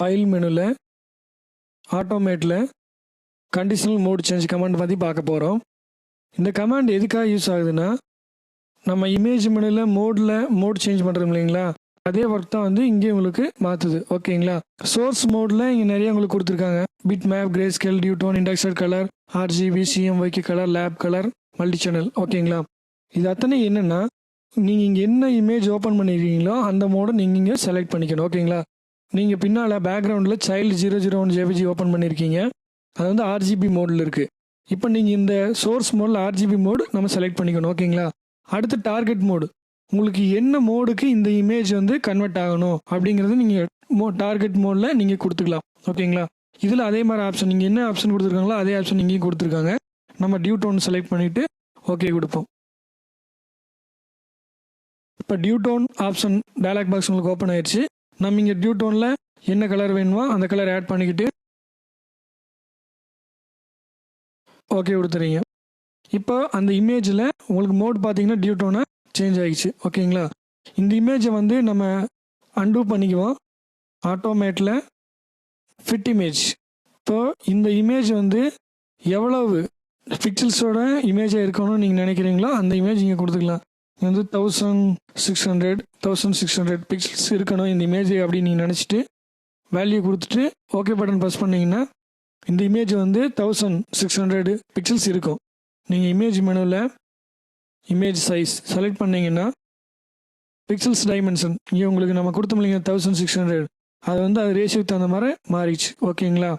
File மெனுவில் ஆட்டோமேட்டில் conditional mode change command பற்றி பார்க்க போகிறோம் இந்த கமாண்ட் எதுக்காக யூஸ் ஆகுதுன்னா நம்ம இமேஜ் மெனுவில் மோடில் மோட் சேஞ்ச் பண்ணுறோம் இல்லைங்களா? அதே ஒர்க் தான் வந்து இங்கே உங்களுக்கு மாற்றுது ஓகேங்களா? சோர்ஸ் மோடில் இங்கே நிறைய உங்களுக்கு கொடுத்துருக்காங்க. Bitmap greyscale duotone indexed colour RGB சிஎம்ஒய்க்கு colour lab colour multi channel ஓகேங்களா? இது அத்தனை என்னென்னா நீங்கள் இங்கே என்ன இமேஜ் ஓப்பன் பண்ணியிருக்கீங்களோ அந்த மோடை நீங்கள் இங்கே செலக்ட் பண்ணிக்கணும். ஓகேங்களா? நீங்கள் பின்னால் பேக்ரவுண்டில் child zero zero one JPG open பண்ணியிருக்கீங்க அது வந்து ஆர்ஜிபி மோடில் இருக்குது இப்போ நீங்கள் இந்த சோர்ஸ் மோடில் ஆர்ஜிபி மோடு நம்ம செலக்ட் பண்ணிக்கணும் ஓகேங்களா? அடுத்து டார்கெட் மோடு உங்களுக்கு என்ன மோடுக்கு இந்த இமேஜ் வந்து கன்வெர்ட் ஆகணும் அப்படிங்கிறது நீங்கள் மோ டார்கெட் மோடில் நீங்கள் கொடுத்துக்கலாம் ஓகேங்களா? இதில் அதே மாதிரி ஆப்ஷன் நீங்கள் என்ன ஆப்ஷன் கொடுத்துருக்காங்களோ அதே ஆப்ஷன் இங்கேயும் கொடுத்துருக்காங்க. நம்ம டியூ டோன் செலக்ட் பண்ணிவிட்டு ஓகே கொடுப்போம். இப்போ duotone option dialog box உங்களுக்கு ஓப்பன் ஆயிடுச்சு நம்ம இங்கே டியூ டோனில் என்ன கலர் வேணுமோ அந்த கலர் ஆட் பண்ணிக்கிட்டு ஓகே கொடுத்துறீங்க. இப்போ அந்த இமேஜில் உங்களுக்கு மோட் பார்த்தீங்கன்னா டியூ டோனை சேஞ்ச் ஆகிடுச்சு ஓகேங்களா இந்த இமேஜை வந்து நம்ம அன்டூ பண்ணிக்குவோம். ஆட்டோமேட்டில் ஃபிட் இமேஜ் இப்போ இந்த இமேஜ் வந்து எவ்வளவு பிக்சல்ஸோட இமேஜாக இருக்கணும்னு நீங்கள் நினைக்கிறீங்களோ அந்த இமேஜ் இங்கே கொடுத்துக்கலாம். இது வந்து thousand six hundred thousand six hundred pixels இருக்கணும் இந்த இமேஜ் அப்படின்னு நீங்கள் நினச்சிட்டு வேல்யூ கொடுத்துட்டு ஓகே பட்டன் ப்ரெஸ் பண்ணிங்கன்னா இந்த இமேஜ் வந்து தௌசண்ட் சிக்ஸ் ஹண்ட்ரடு பிக்சல்ஸ் இருக்கும். நீங்கள் இமேஜ் மெனுவில் இமேஜ் சைஸ் செலக்ட் பண்ணிங்கன்னா பிக்சல்ஸ் டைமென்ஷன் இங்கே உங்களுக்கு நம்ம கொடுத்தோம் இல்லைங்க தௌசண்ட் சிக்ஸ் ஹண்ட்ரட் அது வந்து அது ரேஷியோக்கு தகுந்த மாதிரி மாறிடுச்சு. ஓகேங்களா